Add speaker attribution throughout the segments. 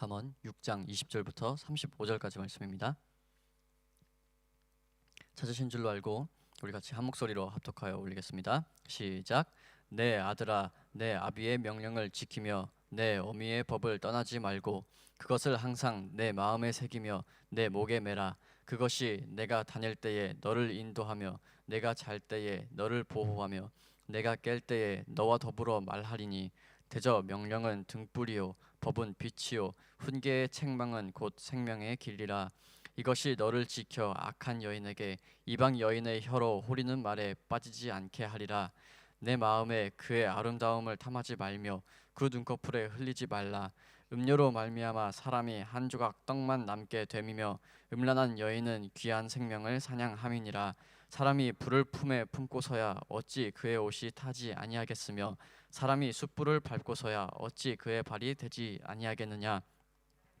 Speaker 1: 잠언 6장 20절부터 35절까지 말씀입니다. 찾으신 줄로 알고 우리 같이 한 목소리로 합독하여 올리겠습니다. 시작. 내 아들아, 내 아비의 명령을 지키며 내 어미의 법을 떠나지 말고 그것을 항상 내 마음에 새기며 내 목에 매라. 그것이 내가 다닐 때에 너를 인도하며 내가 잘 때에 너를 보호하며 내가 깰 때에 너와 더불어 말하리니 대저 명령은 등불이요 법은 빛이요. 훈계의 책망은 곧 생명의 길이라. 이것이 너를 지켜 악한 여인에게 이방 여인의 혀로 호리는 말에 빠지지 않게 하리라. 내 마음에 그의 아름다움을 탐하지 말며 그 눈꺼풀에 흘리지 말라. 음료로 말미암아 사람이 한 조각 떡만 남게 됨이며 음란한 여인은 귀한 생명을 사냥함이니라. 사람이 불을 품에 품고서야 어찌 그의 옷이 타지 아니하겠으며 사람이 숯불을 밟고서야 어찌 그의 발이 되지 아니하겠느냐?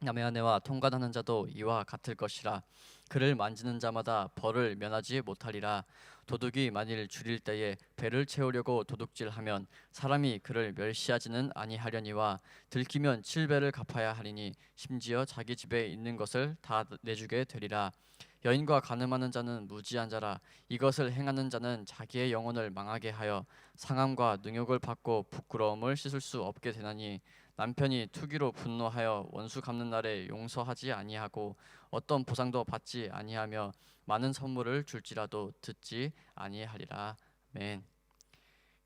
Speaker 1: 남의 아내와 통관하는 자도 이와 같을 것이라. 그를 만지는 자마다 벌을 면하지 못하리라. 도둑이 만일 줄일 때에 배를 채우려고 도둑질하면 사람이 그를 멸시하지는 아니하려니와 들키면 칠배를 갚아야 하리니 심지어 자기 집에 있는 것을 다 내주게 되리라 여인과 간음하는 자는 무지한 자라. 이것을 행하는 자는 자기의 영혼을 망하게 하여 상함과 능욕을 받고 부끄러움을 씻을 수 없게 되나니 남편이 투기로 분노하여 원수 갚는 날에 용서하지 아니하고 어떤 보상도 받지 아니하며 많은 선물을 줄지라도 듣지 아니하리라. 아멘.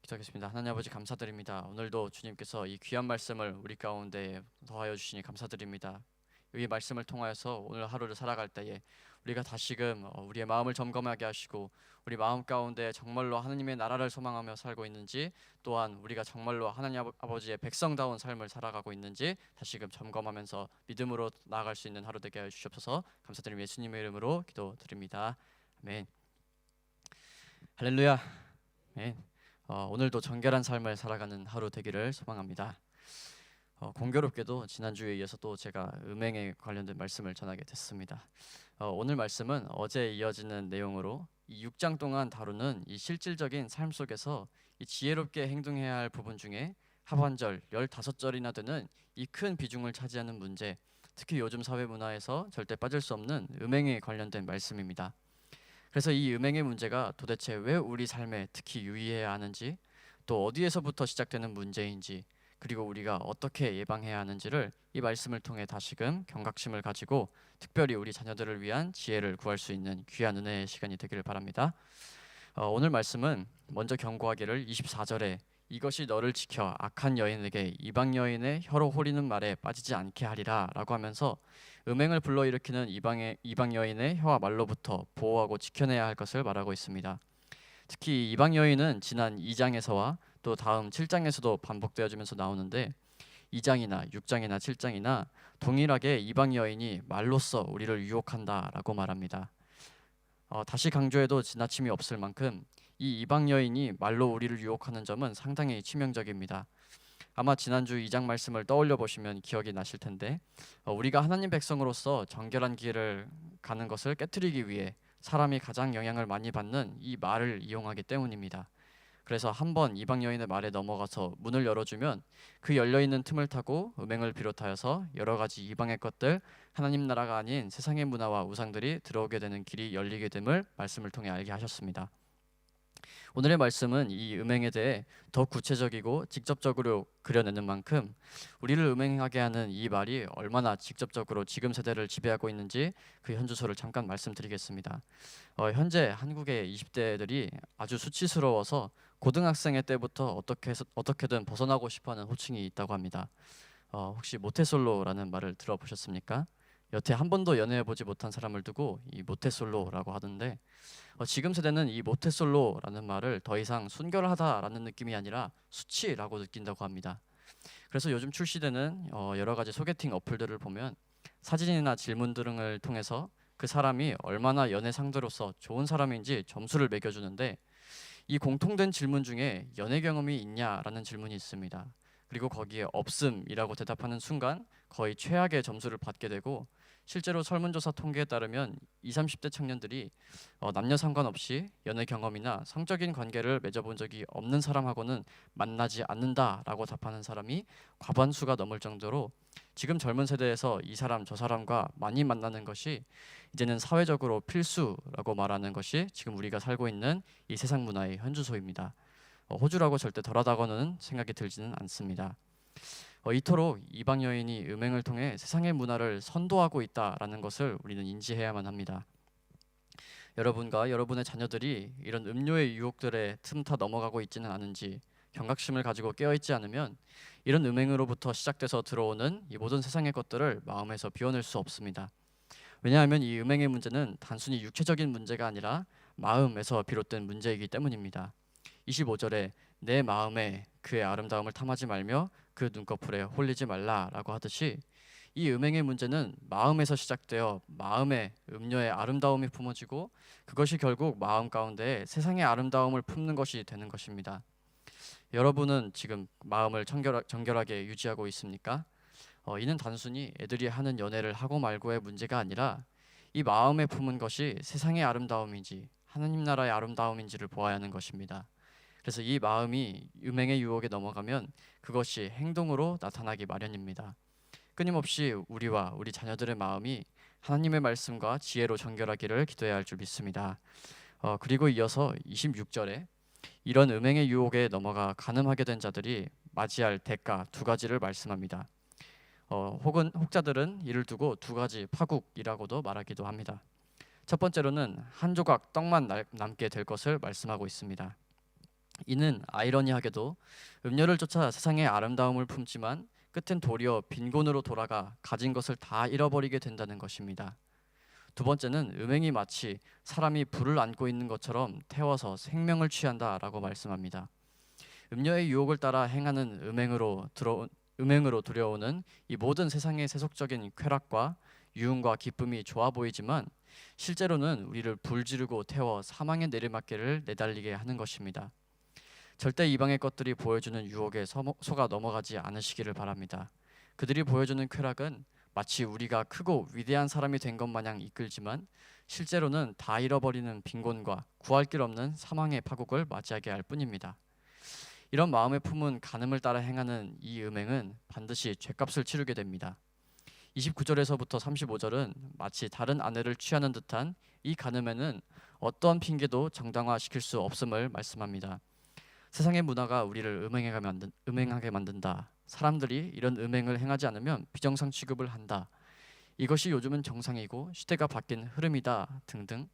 Speaker 1: 기도하겠습니다. 하나님 아버지 감사드립니다. 오늘도 주님께서 이 귀한 말씀을 우리 가운데 더하여 주시니 감사드립니다 이 말씀을 통하여서 오늘 하루를 살아갈 때에 우리가 다시금 어, 우리의 마음을 점검하게 하시고 우리 마음 가운데 정말로 하나님의 나라를 소망하며 살고 있는지 또한 우리가 정말로 하나님 아버- 아버지의 백성다운 삶을 살아가고 있는지 다시금 점검하면서 믿음으로 나아갈 수 있는 하루 되게 하여 주시옵소서. 감사드리며 예수님의 이름으로 기도드립니다. 아멘. 할렐루야. 아멘. 어, 오늘도 정결한 삶을 살아가는 하루 되기를 소망합니다 어, 공교롭게도 지난주에 이어서 또 제가 음행에 관련된 말씀을 전하게 됐습니다. 어, 오늘 말씀은 어제 이어지는 내용으로 이 6장 동안 다루는 이 실질적인 삶 속에서 이 지혜롭게 행동해야 할 부분 중에 하반절 15절이나 되는 이 큰 비중을 차지하는 문제, 특히 요즘 사회 문화에서 절대 빠질 수 없는 음행에 관련된 말씀입니다. 그래서 이 음행의 문제가 도대체 왜 우리 삶에 특히 유의해야 하는지, 또 어디에서부터 시작되는 문제인지, 그리고 우리가 어떻게 예방해야 하는지를 이 말씀을 통해 다시금 경각심을 가지고 특별히 우리 자녀들을 위한 지혜를 구할 수 있는 귀한 은혜의 시간이 되기를 바랍니다. 어, 오늘 말씀은 먼저 경고하기를 24절에 이것이 너를 지켜 악한 여인에게 이방 여인의 혀로 호리는 말에 빠지지 않게 하리라라고 하면서 음행을 불러일으키는 이방의 이방 여인의 혀와 말로부터 보호하고 지켜내야 할 것을 말하고 있습니다. 특히 이방 여인은 지난 2장에서와 또 다음 7장에서도 반복되어지면서 나오는데 2장이나 6장이나 7장이나 동일하게 이방 여인이 말로써 우리를 유혹한다라고 말합니다. 어, 다시 강조해도 지나침이 없을 만큼 이 이방 여인이 말로 우리를 유혹하는 점은 상당히 치명적입니다. 아마 지난주 2장 말씀을 떠올려 보시면 기억이 나실 텐데 어, 우리가 하나님 백성으로서 정결한 길을 가는 것을 깨뜨리기 위해 사람이 가장 영향을 많이 받는 이 말을 이용하기 때문입니다. 그래서 한번 이방 여인의 말에 넘어가서 문을 열어주면 그 열려 있는 틈을 타고 음행을 비롯하여서 여러 가지 이방의 것들 하나님 나라가 아닌 세상의 문화와 우상들이 들어오게 되는 길이 열리게 됨을 말씀을 통해 알게 하셨습니다. 오늘의 말씀은 이 음행에 대해 더 구체적이고 직접적으로 그려내는 만큼 우리를 음행하게 하는 이 말이 얼마나 직접적으로 지금 세대를 지배하고 있는지 그 현주소를 잠깐 말씀드리겠습니다. 어, 현재 한국의 20대들이 아주 수치스러워서 고등학생의 때부터 어떻게 어떻게든 벗어나고 싶어하는 호칭이 있다고 합니다. 어, 혹시 모태솔로라는 말을 들어보셨습니까? 여태 한 번도 연애해 보지 못한 사람을 두고 이 모태솔로라고 하던데 어, 지금 세대는 이 모태솔로라는 말을 더 이상 순결하다라는 느낌이 아니라 수치라고 느낀다고 합니다. 그래서 요즘 출시되는 어, 여러 가지 소개팅 어플들을 보면 사진이나 질문 등을 통해서 그 사람이 얼마나 연애 상대로서 좋은 사람인지 점수를 매겨주는데 이 공통된 질문 중에 연애 경험이 있냐라는 질문이 있습니다. 그리고 거기에 없음이라고 대답하는 순간 거의 최악의 점수를 받게 되고 실제로 설문조사 통계에 따르면 20, 30대 청년들이 어, 남녀 상관없이 연애 경험이나 성적인 관계를 맺어본 적이 없는 사람하고는 만나지 않는다라고 답하는 사람이 과반수가 넘을 정도로 지금 젊은 세대에서 이 사람 저 사람과 많이 만나는 것이 이제는 사회적으로 필수라고 말하는 것이 지금 우리가 살고 있는 이 세상 문화의 현주소입니다. 어, 호주라고 절대 덜하다고는 생각이 들지는 않습니다. 어, 이토록 이방 여인이 음행을 통해 세상의 문화를 선도하고 있다라는 것을 우리는 인지해야만 합니다. 여러분과 여러분의 자녀들이 이런 음료의 유혹들에 틈타 넘어가고 있지는 않은지 경각심을 가지고 깨어 있지 않으면 이런 음행으로부터 시작돼서 들어오는 이 모든 세상의 것들을 마음에서 비워낼 수 없습니다. 왜냐하면 이 음행의 문제는 단순히 육체적인 문제가 아니라 마음에서 비롯된 문제이기 때문입니다. 25절에 내 마음에 그의 아름다움을 탐하지 말며 그 눈꺼풀에 홀리지 말라라고 하듯이 이 음행의 문제는 마음에서 시작되어 마음에 음료의 아름다움이 품어지고 그것이 결국 마음 가운데 세상의 아름다움을 품는 것이 되는 것입니다. 여러분은 지금 마음을 정결하, 정결하 게 유지하고 있습니까? 어, 이는 단순히 애들이 하는 연애를 하고 말고의 문제가 아니라 이 마음에 품은 것이 세상의 아름다움인지 하나님 나라의 아름다움인지를 보아야 하는 것입니다. 그래서 이 마음이 음행의 유혹에 넘어가면 그것이 행동으로 나타나기 마련입니다. 끊임없이 우리와 우리 자녀들의 마음이 하나님의 말씀과 지혜로 정결하기를 기도해야 할 줄 믿습니다. 어, 그리고 이어서 26절에 이런 음행의 유혹에 넘어가 간음하게 된 자들이 맞이할 대가 두 가지를 말씀합니다. 어, 혹은 혹자들은 이를 두고 두 가지 파국이라고도 말하기도 합니다. 첫 번째로는 한 조각 떡만 날- 남게 될 것을 말씀하고 있습니다. 이는 아이러니하게도 음료를 쫓아 세상의 아름다움을 품지만 끝은 도리어 빈곤으로 돌아가 가진 것을 다 잃어버리게 된다는 것입니다. 두 번째는 음행이 마치 사람이 불을 안고 있는 것처럼 태워서 생명을 취한다라고 말씀합니다. 음료의 유혹을 따라 행하는 음행으로 들어 음행으로 들여오는 이 모든 세상의 세속적인 쾌락과 유흥과 기쁨이 좋아 보이지만 실제로는 우리를 불지르고 태워 사망의 내리막길을 내달리게 하는 것입니다. 절대 이방의 것들이 보여주는 유혹에 속아 넘어가지 않으시기를 바랍니다. 그들이 보여주는 쾌락은 마치 우리가 크고 위대한 사람이 된 것 마냥 이끌지만 실제로는 다 잃어버리는 빈곤과 구할 길 없는 사망의 파국을 맞이하게 할 뿐입니다. 이런 마음에 품은 간음을 따라 행하는 이 음행은 반드시 죄값을 치르게 됩니다. 29절에서부터 35절은 마치 다른 아내를 취하는 듯한 이 간음에는 어떠한 핑계도 정당화시킬 수 없음을 말씀합니다. 세상의 문화가 우리를 음행하게 만든 음행하게 만든다. 사람들이 이런 음행을 행하지 않으면 비정상 취급을 한다. 이것이 요즘은 정상이고 시대가 바뀐 흐름이다 등등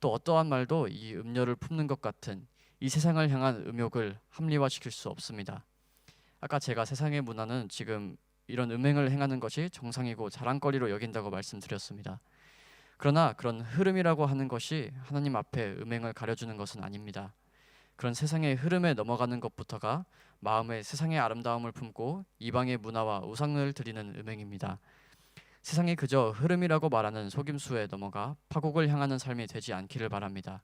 Speaker 1: 또 어떠한 말도 이 음료를 품는 것 같은 이 세상을 향한 음욕을 합리화시킬 수 없습니다. 아까 제가 세상의 문화는 지금 이런 음행을 행하는 것이 정상이고 자랑거리로 여긴다고 말씀드렸습니다. 그러나 그런 흐름이라고 하는 것이 하나님 앞에 음행을 가려주는 것은 아닙니다. 그런 세상의 흐름에 넘어가는 것부터가 마음에 세상의 아름다움을 품고 이방의 문화와 우상을 드리는 음행입니다. 세상이 그저 흐름이라고 말하는 속임수에 넘어가 파국을 향하는 삶이 되지 않기를 바랍니다.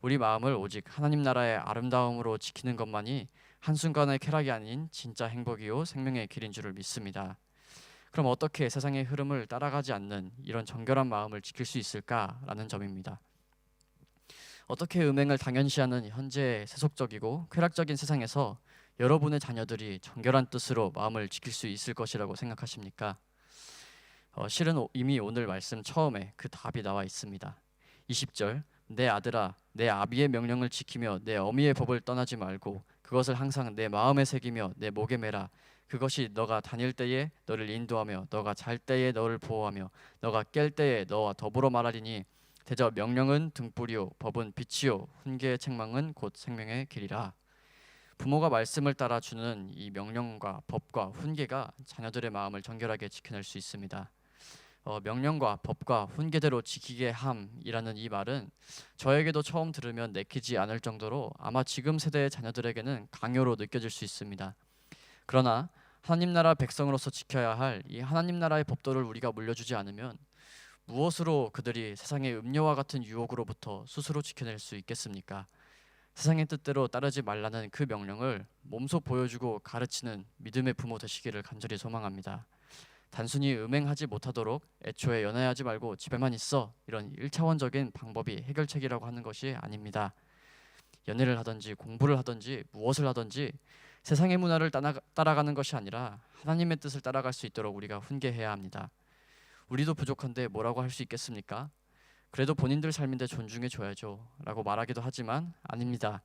Speaker 1: 우리 마음을 오직 하나님 나라의 아름다움으로 지키는 것만이 한순간의 쾌락이 아닌 진짜 행복이요 생명의 길인 줄을 믿습니다. 그럼 어떻게 세상의 흐름을 따라가지 않는 이런 정결한 마음을 지킬 수 있을까라는 점입니다. 어떻게 음행을 당연시하는 현재의 세속적이고 쾌락적인 세상에서 여러분의 자녀들이 정결한 뜻으로 마음을 지킬 수 있을 것이라고 생각하십니까? 어, 실은 오- 이미 오늘 말씀 처음에 그 답이 나와 있습니다. 20절 내 아들아 내 아비의 명령을 지키며 내 어미의 법을 떠나지 말고 그것을 항상 내 마음에 새기며 내 목에 매라 그것이 너가 다닐 때에 너를 인도하며 너가 잘 때에 너를 보호하며 너가 깰 때에 너와 더불어 말하리니 대저 명령은 등불이요 법은 빛이요 훈계의 책망은 곧 생명의 길이라 부모가 말씀을 따라 주는 이 명령과 법과 훈계가 자녀들의 마음을 정결하게 지켜낼 수 있습니다. 어, 명령과 법과 훈계대로 지키게 함이라는 이 말은 저에게도 처음 들으면 내키지 않을 정도로 아마 지금 세대의 자녀들에게는 강요로 느껴질 수 있습니다. 그러나 하나님 나라 백성으로서 지켜야 할 이 하나님 나라의 법도를 우리가 물려주지 않으면 무엇으로 그들이 세상의 음료와 같은 유혹으로부터 스스로 지켜낼 수 있겠습니까? 세상의 뜻대로 따르지 말라는 그 명령을 몸소 보여주고 가르치는 믿음의 부모 되시기를 간절히 소망합니다. 단순히 음행하지 못하도록 애초에 연애하지 말고 집에만 있어 이런 일차원적인 방법이 해결책이라고 하는 것이 아닙니다. 연애를 하든지 공부를 하든지 무엇을 하든지 세상의 문화를 따라, 따라가는 것이 아니라 하나님의 뜻을 따라갈 수 있도록 우리가 훈계해야 합니다. 우리도 부족한데 뭐라고 할 수 있겠습니까? 그래도 본인들 삶인데 존중해 줘야죠. 라고 말하기도 하지만 아닙니다.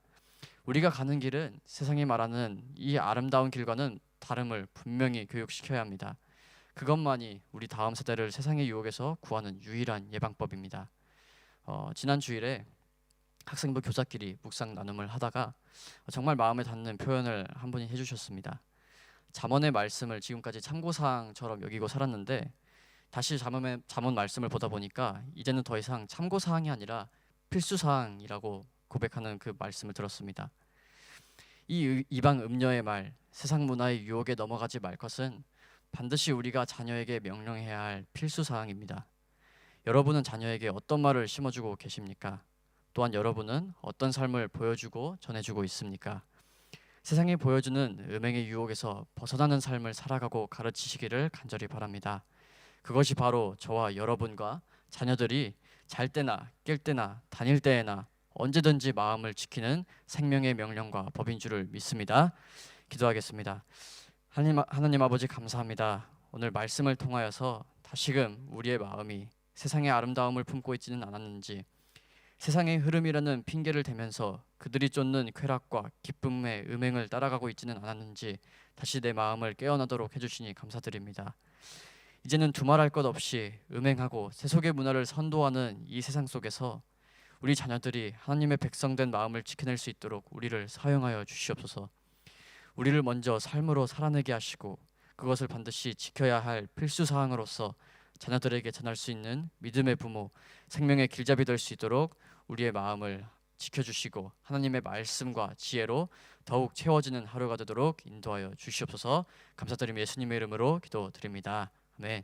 Speaker 1: 우리가 가는 길은 세상이 말하는 이 아름다운 길과는 다름을 분명히 교육시켜야 합니다. 그것만이 우리 다음 세대를 세상의 유혹에서 구하는 유일한 예방법입니다. 어, 지난 주일에 학생부 교사끼리 묵상 나눔을 하다가 정말 마음에 닿는 표현을 한 분이 해주셨습니다. 잠언의 말씀을 지금까지 참고사항처럼 여기고 살았는데 다시 잠언의 잠언 말씀을 보다 보니까 이제는 더 이상 참고 사항이 아니라 필수 사항이라고 고백하는 그 말씀을 들었습니다. 이 의- 이방 음녀의 말, 세상 문화의 유혹에 넘어가지 말 것은 반드시 우리가 자녀에게 명령해야 할 필수 사항입니다. 여러분은 자녀에게 어떤 말을 심어주고 계십니까? 또한 여러분은 어떤 삶을 보여주고 전해주고 있습니까? 세상이 보여주는 음행의 유혹에서 벗어나는 삶을 살아가고 가르치시기를 간절히 바랍니다. 그것이 바로 저와 여러분과 자녀들이 잘 때나 깰 때나 다닐 때에나 언제든지 마음을 지키는 생명의 명령과 법인 줄을 믿습니다. 기도하겠습니다. 하나님, 하나님 아버지 감사합니다. 오늘 말씀을 통하여서 다시금 우리의 마음이 세상의 아름다움을 품고 있지는 않았는지 세상의 흐름이라는 핑계를 대면서 그들이 쫓는 쾌락과 기쁨의 음행을 따라가고 있지는 않았는지 다시 내 마음을 깨어나도록 해주시니 감사드립니다. 이제는 두말할 것 없이 음행하고 세속의 문화를 선도하는 이 세상 속에서 우리 자녀들이 하나님의 백성된 마음을 지켜낼 수 있도록 우리를 사용하여 주시옵소서. 우리를 먼저 삶으로 살아내게 하시고 그것을 반드시 지켜야 할 필수 사항으로서 자녀들에게 전할 수 있는 믿음의 부모, 생명의 길잡이 될 수 있도록 우리의 마음을 지켜주시고 하나님의 말씀과 지혜로 더욱 채워지는 하루가 되도록 인도하여 주시옵소서. 감사드리며 예수님의 이름으로 기도드립니다. 네.